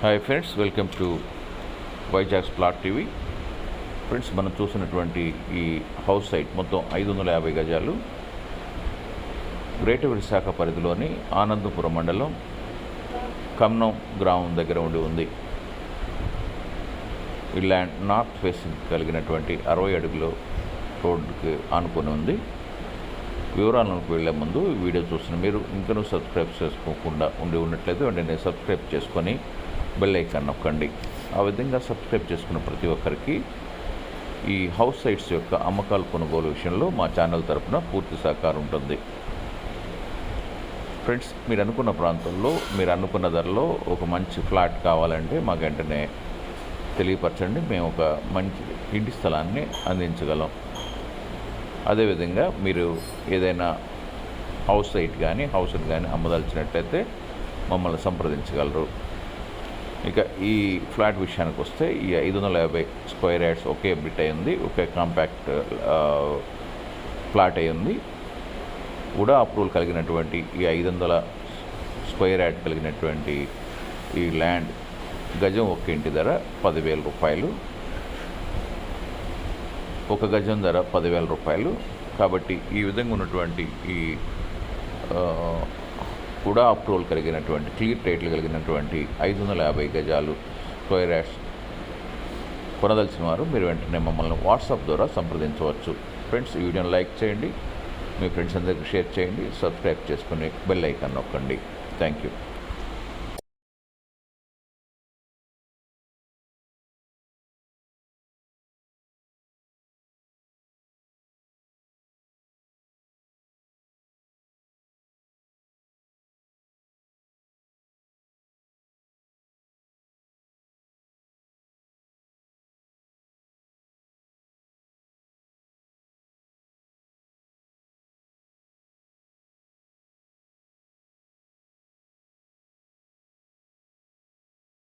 Hi friends welcome to Vizag plot TV friends మనం చూసినటువంటి ఈ హౌస్ సైట్ మొత్తం ఐదు వందల యాభై గజాలు. గ్రేటర్ విశాఖ పరిధిలోని ఆనందపురం మండలం కమ్నం గ్రామం దగ్గర ఉండి ఉంది. ఈ ల్యాండ్ నార్త్ ఫేసింగ్ కలిగినటువంటి అరవై అడుగులు రోడ్డుకి ఆనుకొని ఉంది. వివరాలకు వెళ్ళే ముందు వీడియో చూసిన మీరు ఇంకనూ సబ్స్క్రైబ్ చేసుకోకుండా ఉండి ఉన్నట్లయితే వెంటనే సబ్స్క్రైబ్ చేసుకొని బెల్ ఐకాన్ నొక్కండి. ఆ విధంగా సబ్స్క్రైబ్ చేసుకున్న ప్రతి ఒక్కరికి ఈ హౌస్ సైట్స్ యొక్క అమ్మకాలు కొనుగోలు విషయంలో మా ఛానల్ తరపున పూర్తి సహకారం ఉంటుంది. ఫ్రెండ్స్ మీరు అనుకున్న ప్రాంతంలో మీరు అనుకున్న ధరలో ఒక మంచి ఫ్లాట్ కావాలంటే మాకు వెంటనే తెలియపరచండి. మేము ఒక మంచి ఇంటి స్థలాన్ని అందించగలం. అదేవిధంగా మీరు ఏదైనా హౌస్ సైట్ కానీ హౌస్ని కానీ అమ్మదలిచినట్లయితే మమ్మల్ని సంప్రదించగలరు. ఇక ఈ ఫ్లాట్ విషయానికి వస్తే ఈ ఐదు వందల యాభై స్క్వేర్ యార్డ్స్ ఒకే బిట్ అయింది ఒకే కాంపాక్ట్ ఫ్లాట్ అయింది కూడా అప్రూవల్ కలిగినటువంటి ఈ ఐదు వందల స్క్వేర్ యార్డ్ కలిగినటువంటి ఈ ల్యాండ్ గజం ఒక ఇంటి ధర పదివేల రూపాయలు. ఒక గజం ధర పదివేల రూపాయలు. కాబట్టి ఈ విధంగా ఉన్నటువంటి ఈ కూడా అప్రూవల్ కలిగినటువంటి క్లియర్ టైట్లు కలిగినటువంటి ఐదు వందల యాభై గజాలు స్క్వేర్ యార్డ్స్ వారు మీరు వెంటనే మమ్మల్ని వాట్సాప్ ద్వారా సంప్రదించవచ్చు. ఫ్రెండ్స్ ఈ వీడియోని లైక్ చేయండి. మీ ఫ్రెండ్స్ అందరికీ షేర్ చేయండి. సబ్స్క్రైబ్ చేసుకుని బెల్ ఐకాన్ నొక్కండి. Thank you